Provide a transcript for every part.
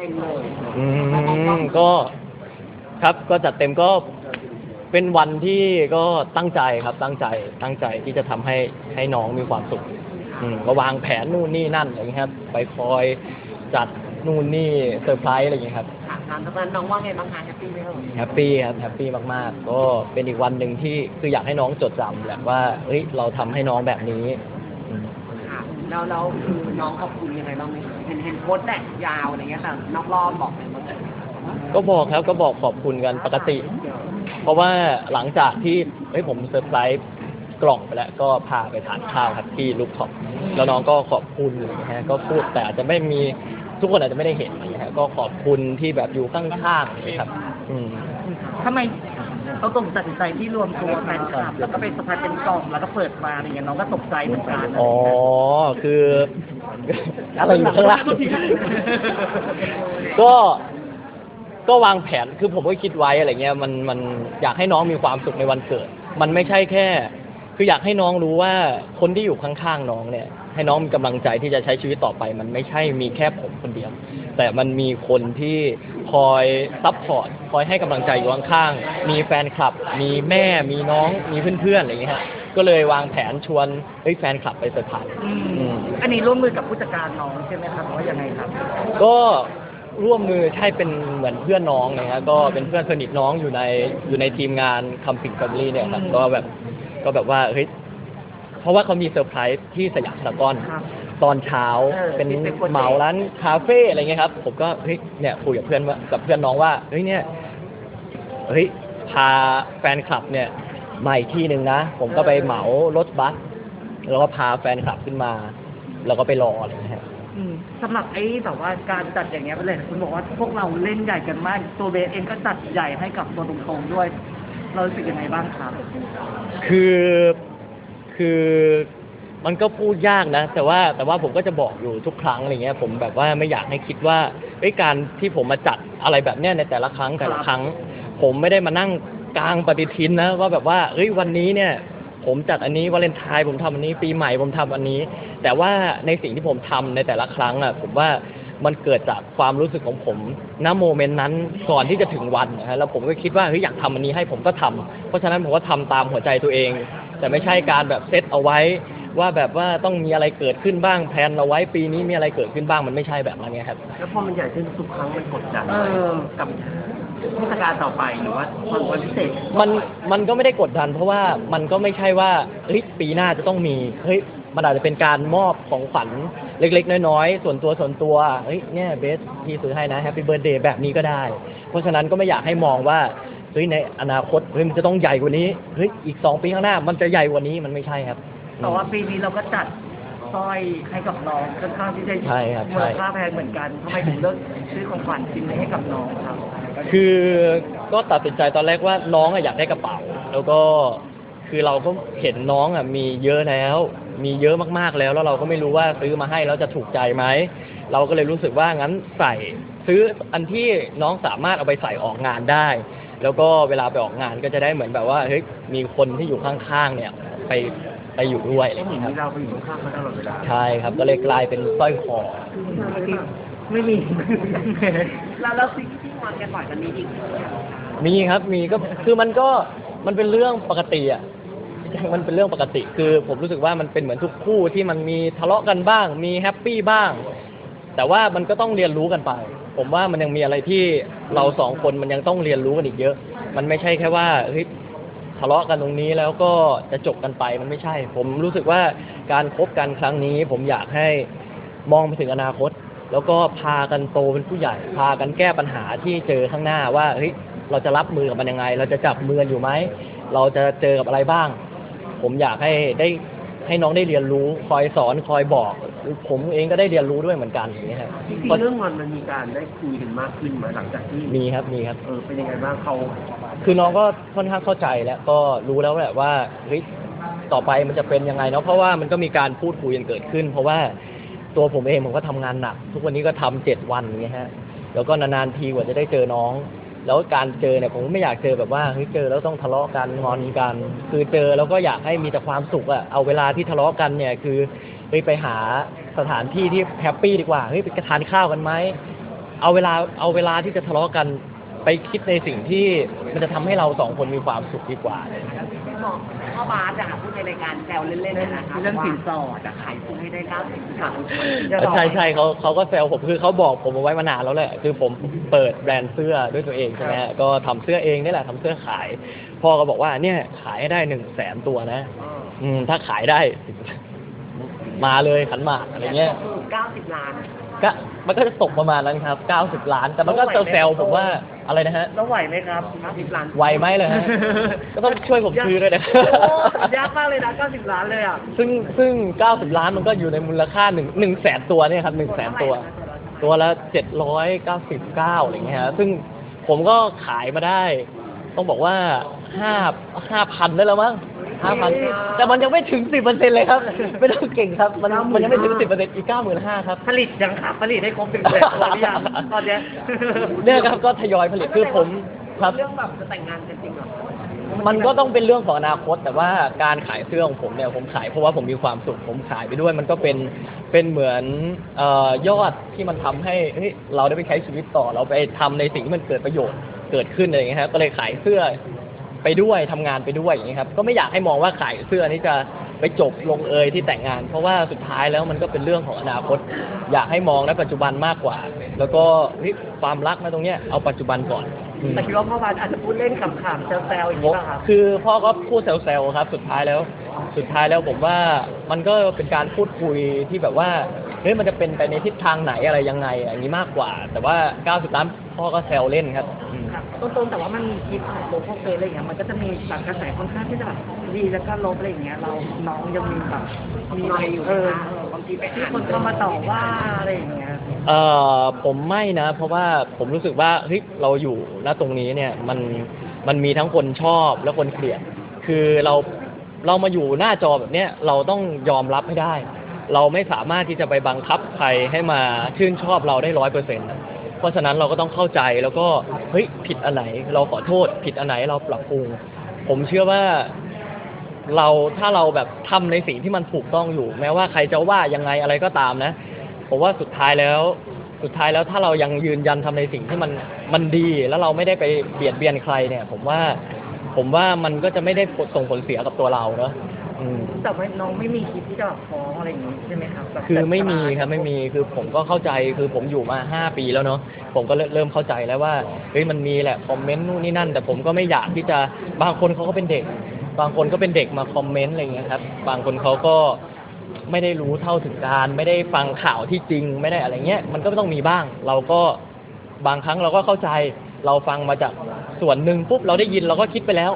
เต็มเลยอืมก็ครับก็จัดเต็มก็เป็นวันที่ก็ตั้งใจครับตั้งใจตั้งใจที่จะทำให้ให้น้องมีความสุขอืมก็วางแผนนู่นนี่นั่นอะไรอย่างเงี้ยครับ ไปคอยจัดนู่นนี่เซอร์ไพรส์อะไรอย่างเงี้ยครับ ค่ะงานตอนนั้นน้องว่าไงบ้างคะแฮปปี้ไหมเอ่ยแฮปปี้ครับแฮปปี้มากๆ ก็เป็นอีกวันหนึ่งที่คืออยากให้น้องจดจำแหละว่าเฮ้ยเราทำให้น้องแบบนี้อืมค่ะ แล้วแล้วคือน้องขอบคุณยังไงบ้างไหมเห็นเห็นโพสต์แดกยาวอะไรเงี้ยแต่นอกรอบบอกไหมบ้างก็บอกครับก็บอกขอบคุณกันปกติ เพราะว่าหลังจากที่เฮ้ยผมเซอร์ไพรส์กล่องไปแล้วก็พาไปทานข้าวครับที่ลูกท็อปแล้วน้องก็ขอบคุณนะฮะก็พูดแต่อาจจะไม่มีทุกคนอาจจะไม่ได้เห็นนะฮะก็ขอบคุณที่แบบอยู่ข้างๆนะครับ อืม ทำไม เราตรงตัดสินใจที่รวมตัวแฟนคลับแล้วก็เป็นสะพายเป็นกล่องแล้วก็เปิดมาอะไรเงี้ยน้องก็ตกใจเหมือนกันอ๋อคือ อะไรอยู่ข้างล่างก็ก็วางแผนคือผมก็คิดไว้อะไรเงี้ยมันมันอยากให้น้องมีความสุขในวันเกิด มันไม่ใช่แค่ คืออยากให้น้องรู้ว่าคนที่อยู่ข้างๆน้องเนี่ย ให้น้องมีกำลังใจที่จะใช้ชีวิตต่อไป มันไม่ใช่มีแค่ผมคนเดียว แต่มันมีคนที่คอยซัพพอร์ตคอยให้กำลังใจอยู่ข้างๆมีแฟนคลับ มีแม่มีน้องมีเพื่อนๆอะไรเงี้ยฮะก็เลยวางแผนชวนเฮ้ยแฟนคลับไปเซอร์ไพรส์อืมอืม อันนี้ร่วมมือกับผู้จัดการน้องใช่ไหมครับหรือว่ายังไงครับ ก็ร่วมมือใช่เป็นเหมือนเพื่อนน้องนะฮะก็เป็นเพื่อนสนิทน้องอยู่ในอยู่ในทีมงานคัมปิงแฟมิลี่เนี่ยครับอืม ก็แบบก็แบบว่าเฮ้ย เพราะว่าเขามีเซอร์ไพรส์ที่สยามพารากอน ครับ ตอนเช้าเออเป็นที่เป็นโปรเจกต์ เหมาร้านคาเฟ่อะไรเงี้ยครับ ผมก็เฮ้ยเนี่ยคุยกับเพื่อนว่ากับเพื่อนน้องว่าเฮ้ยเนี่ยเฮ้ยพาแฟนคลับเนี่ยมาอีกที่หนึ่งนะ ผมก็ไปเหมารถบัสแล้วก็พาแฟนคลับขึ้นมา แล้วก็ไปรออะไรเงี้ยฮะอืมสำหรับไอ้แบบว่าการจัดอย่างเงี้ยไปเลยคุณบอกว่าพวกเราเล่นใหญ่กันมาก ตัวเบสเองก็จัดใหญ่ให้กับตัวตรงๆด้วย เรารู้สึกยังไงบ้างครับ คือ คือมันก็พูดยากนะ แต่ว่าแต่ว่าผมก็จะบอกอยู่ทุกครั้งอะไรเงี้ยผมแบบว่าไม่อยากให้คิดว่าเอ้ยการที่ผมมาจัดอะไรแบบเนี้ยในแต่ละครั้งแต่ละครั้ง ผมไม่ได้มานั่งกลางปฏิทินนะ ว่าแบบว่าเฮ้ยวันนี้เนี่ยผมจัดอันนี้วาเลนไทน์ผมทำอันนี้ปีใหม่ผมทำอันนี้ แต่ว่าในสิ่งที่ผมทำในแต่ละครั้งอะผมว่ามันเกิดจากความรู้สึกของผมณโมเมนต์นั้นก่อนที่จะถึงวันนะฮะแล้วผมก็คิดว่าเฮ้ยอยากทำอันนี้ให้ผมก็ทำเพราะฉะนั้นผมก็ทำตามหัวใจตัวเอง แต่ไม่ใช่การแบบเซตเอาไว้ ว่าแบบว่าต้องมีอะไรเกิดขึ้นบ้างแพลนเอาไว้ปีนี้มีอะไรเกิดขึ้นบ้างมันไม่ใช่แบบนั้นไงครับ แล้วพอมันใหญ่ขึ้นทุกครั้งมันกดดันเออกับเทศกาลต่อไปหรือว่าวันวันพิเศษมันมันก็ไม่ได้กดดัน เพราะว่ามันก็ไม่ใช่ว่าเฮ้ยปีหน้าจะต้องมีเฮ้ยมันอาจจะเป็นการมอบของขวัญเล็ก ๆ น้อยๆ ส่วนตัวส่วนตัวเฮ้ยเนี่ยเบสที่ซื้อให้นะแฮปปี้เบิร์ดเดย์แบบนี้ก็ได้ เพราะฉะนั้นก็ไม่อยากให้มองว่า เฮ้ยในอนาคตเฮ้ยมันจะต้องใหญ่กว่านี้เฮ้ยอีกสองปีข้างหน้า มันจะใหญ่กว่านี้มันไม่ใช่ครับ แต่ว่าปีนี้เราก็จัดสร้อยให้กับน้องค่อนข้างที่จะใช่ครับมูใช่ ลค่าแพงเหมือนกันทำไมถึงเลือกซื้อของขวัญชิ้นนี้ให้กับน้องครับ คือก็ตัดสินใจตอนแรกว่าน้องอะอยากได้กระเป๋า แล้วก็คือเราก็เห็นน้องอะมีเยอะแล้ว มีเยอะมากๆแล้วแล้วเราก็ไม่รู้ว่าซื้อมาให้แล้วจะถูกใจไหมเราก็เลยรู้สึกว่างั้นใส่ซื้ออันที่น้องสามารถเอาไปใส่ออกงานได้ แล้วก็เวลาไปออกงานก็จะได้เหมือนแบบว่าเฮ้ยมีคนที่อยู่ข้างๆเนี่ยไปไปอยู่ด้วยอะไรอก็ย่างเหมือเงี้นยครับ มีเราไปอยู่ข้างๆเขาตลอดเวลาใช่ครับก็เลยกลายเป็นสร้อยคอ ไม่มี แล้วแล้วสิ่งที่วางกันบ่อยกันนี้อีกมีครับมีก็คือมันก็มันเป็นเรื่องปกติอะมันเป็นเรื่องปกติ คือผมรู้สึกว่ามันเป็นเหมือนทุกคู่ที่มันมีทะเลาะกันบ้าง มีแฮปปี้บ้าง แต่ว่ามันก็ต้องเรียนรู้กันไป ผมว่ามันยังมีอะไรที่เราสองคนมันยังต้องเรียนรู้กันอีกเยอะ มันไม่ใช่แค่ว่าเฮ้ยทะเลาะกันตรงนี้แล้วก็จะจบกันไปมันไม่ใช่ ผมรู้สึกว่าการคบกันครั้งนี้ ผมอยากให้มองไปถึงอนาคต แล้วก็พากันโตเป็นผู้ใหญ่ พากันแก้ปัญหาที่เจอข้างหน้าว่าเฮ้ยเราจะรับมือกับมันยังไง เราจะจับมือกันอยู่ไหม เราจะเจอกับอะไรบ้าง ผมอยากให้ได้ ให้น้องได้เรียนรู้ คอยสอนคอยบอก ผมเองก็ได้เรียนรู้ด้วยเหมือนกันอย่างเงี้ยครับจริงๆเรื่องวันมันมีการได้คุยกันมากขึ้นไหมาหลังจากที่มีครับมีครับ เออเป็นยังไงบ้างเขาคือน้องก็ค่อนข้างเข้าใจแล้วก็รู้แล้วแหละว่าเฮ้ยต่อไปมันจะเป็นยังไงเนาะเพราะว่ามันก็มีการพูดคุยกันเกิดขึ้น เพราะว่าตัวผมเองผมก็ทำงานหนัก ทุกวันนี้ก็ทำเจ็ดวันอย่างเงี้ยฮะแล้วก็นานๆทีกว่าจะได้เจอน้อง แล้วการเจอเนี่ยผมไม่อยากเจอแบบว่าเฮ้ยเจอแล้วต้องทะเลาะกันงอนกันคือเจอแล้วก็อยากให้มีแต่ความสุขอะเอาเวลาที่ทะเลาะกันเนี่ยคือเฮ้ยไปหาสถานที่ที่แฮปปี้ดีกว่าเฮ้ยไปทานข้าวกันไหมเอาเวลาเอาเวลาที่จะทะเลาะกัน ไปคิดในสิ่งที่มันจะทำให้เราสองคนมีความสุขดีกว่าเลยบอกพ่อบาสอะค่ะพูดในรายการแซวเล่นๆเนี่ยนะคะเรื่องสินสอดจะขายซื้อให้ได้เก้าสิบสามใช่ใช่เขาเขาก็แซวผมคือเขาบอกผมเอาไว้มานานแล้วแหละคือผมเปิดแบรนด์เสื้อด้วยตัวเองใช่ไหมฮะก็ทำเสื้อเองนี่แหละทำเสื้อขายพ่อก็บอกว่าเนี่ยขายให้ได้หนึ่งแสนตัวนะ อืมถ้าขายได้ มาเลยขันหมากอะไรเงี้ย เก้าสิบล้าน ก็มันก็จะตกประมาณนั้นครับ 90 ล้าน แต่มันก็เซลล์ผมว่า อะไรนะฮะ แล้วไหวไหมครับเก้าสิบล้านไหวไหมเลยฮะ ก็ต้องช่วยผมซื้อด้วยนะโอ้ยากมากเลยนะ90 ล้านเลยอะซึ่งซึ่ง 90 ล้านมันก็อยู่ในมูลค่า1 1แสนตัวเนี่ยครับ1แสนตัว ตัวละ 799อะไรเงี้ยฮะซึ่งผมก็ขายมาได้ ต้องบอกว่า5 5,000ได้แล้วมั้ง 5,000แต่มันยังไม่ถึง10%เลยครับ ไม่ต้องเก่งครับ มันมันยังไม่ถึง10%อีก95,000ครับ ผลิตยังครับผลิตให้ครบถึงแสนตัวหรือยังตอนเนี้ยเนี่ยครับก็ทยอยผลิตคือผมครับ เรื่องแบบจะแต่งงานกันจริงเหรอมันก็ต้องเป็นเรื่องของอนาคต แต่ว่าการขายเสื้อของผมเนี่ยผมขายเพราะว่าผมมีความสุขผมขายไปด้วย มันก็เป็นเป็นเหมือนเอ่อยอดที่มันทำให้เฮ้ยเราได้ไปใช้ชีวิตต่อเราไปทำในสิ่งที่มันเกิดประโยชน์เกิดขึ้นอะไรอย่างเงี้ยครับก็เลยขายเสื้อ ไปด้วยทำงานไปด้วยอย่างเงี้ยครับก็ไม่อยากให้มองว่าขายเสื้อนี่จะไปจบลงเอยที่แต่งงาน เพราะว่าสุดท้ายแล้วมันก็เป็นเรื่องของอนาคต อยากให้มองในปัจจุบันมากกว่า แล้วก็เฮ้ยความรักนะตรงเนี้ยเอาปัจจุบันก่อนอืม แต่คิดว่าพ่อบานอาจจะพูดเล่นขำๆแซวๆอย่างนี้ป่ะครับคือพ่อก็พูดแซวๆครับ สุดท้ายแล้ว สุดท้ายแล้วผมว่ามันก็เป็นการพูดคุยที่แบบว่าเฮ้ยมันจะเป็นไปในทิศทางไหนอะไรยังไงอย่างนี้มากกว่า แต่ว่า 90ล้านพ่อก็แซวเล่นครับอืมครับ ต้นๆแต่ว่ามันมีคลิปของโลโก้เฟซอะไรอย่างเงี้ยมันก็จะมีแบบกระแสค่อนข้างที่จะแบบดีแล้วก็ลบอะไรอย่างเงี้ยเราน้องยังมีแบบมีหน่อยอยู่เออบางทีไปที่คนเข้ามาต่อว่าอะไรอย่างเงี้ยเอ่อผมไม่นะ เพราะว่าผมรู้สึกว่าเฮ้ยเราอยู่ณตรงนี้เนี่ยมันมันมีทั้งคนชอบและคนเกลียด คือเราเรามาอยู่หน้าจอแบบเนี้ยเราต้องยอมรับให้ได้ เราไม่สามารถที่จะไปบังคับใครให้มาชื่นชอบเราได้ร้อยเปอร์เซ็นต์ เพราะฉะนั้นเราก็ต้องเข้าใจแล้วก็เฮ้ยผิดอันไหน เราขอโทษ ผิดอันไหนเราปรับปรุง ผมเชื่อว่าเราถ้าเราแบบทำในสิ่งที่มันถูกต้องอยู่ แม้ว่าใครจะว่ายังไงอะไรก็ตามนะผมว่าสุดท้ายแล้ว สุดท้ายแล้วถ้าเรายังยืนยันทำในสิ่งที่มันมันดี แล้วเราไม่ได้ไปเบียดเบียนใครเนี่ย ผมว่าผมว่ามันก็จะไม่ได้ส่งผลเสียกับตัวเราเนอะ แต่ว่าน้องไม่มีคลิปที่จะแบบฟ้องอะไรอย่างงี้ใช่ไหมครับแบบคือไม่มีครับไม่มีคือผมก็เข้าใจคือผมอยู่มาห้าปีแล้วเนาะผมก็เริ่มเริ่มเข้าใจแล้วว่าเฮ้ยมันมีแหละคอมเมนต์นู่นนี่นั่น แต่ผมก็ไม่อยากที่จะบางคนเขาก็เป็นเด็ก บางคนก็เป็นเด็กมาคอมเมนต์อะไรอย่างเงี้ยครับบางคนเขาก็ไม่ได้รู้เท่าถึงการ ไม่ได้ฟังข่าวที่จริงไม่ได้อะไรเงี้ยมันก็ต้องมีบ้าง เราก็บางครั้งเราก็เข้าใจ เราฟังมาจากส่วนหนึ่งปุ๊บเราได้ยินเราก็คิดไปแล้ว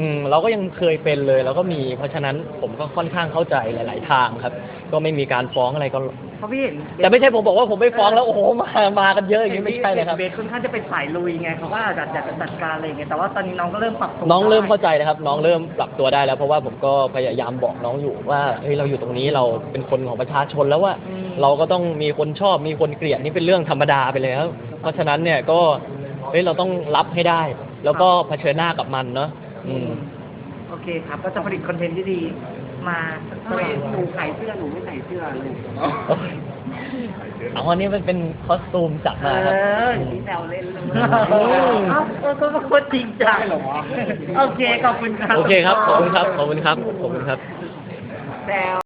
อืมเราก็ยังเคยเป็นเลยเราก็มี เพราะฉะนั้นผมก็ค่อนข้างเข้าใจหลาย ๆ ทางครับ ก็ไม่มีการฟ้องอะไรก็ เพราะพี่เห็นแต่ไม่ใช่ผมบอกว่าผมไม่ฟ้องแล้วโอ้โหมามากันเยอะอย่างนี้ไม่ใช่เลยครับ เบสค่อนข้างจะเป็นสายลุยไงเขาก็อาจจะอยากจะจัดการอะไรอย่างเงี้ยแต่ว่าตอนนี้น้องก็เริ่มปรับตัวน้องเริ่มเข้าได้ใจนะครับ น้องเริ่มปรับตัวได้แล้ว เพราะว่าผมก็พยายามบอกน้องอยู่ว่าเฮ้ยเราอยู่ตรงนี้เราเป็นคนของประชาชนแล้วว่าอืมเราก็ต้องมีคนชอบมีคนเกลียดนี่เป็นเรื่องธรรมดาไปแล้ว เพราะฉะนั้นเนี่ยก็เฮ้ยเราต้องรับให้ได้ แล้วก็เผชิญหน้ากับมันเนาะ อืมโอเคครับ ก็จะผลิตคอนเทนต์ที่ดี มาทำไมหนูขายเสื้อหนูไม่ใส่เสื้อลูกเอาอันนี้มันเป็นคอสตูมจัดเอมาครับอที่แซวเล่นเลยเอ้าเออก็ก็จริงจังโอเคขอบคุณครับ โอเคครับ ขอบคุณครับ ขอบคุณครับ ขอบคุณครับ แซว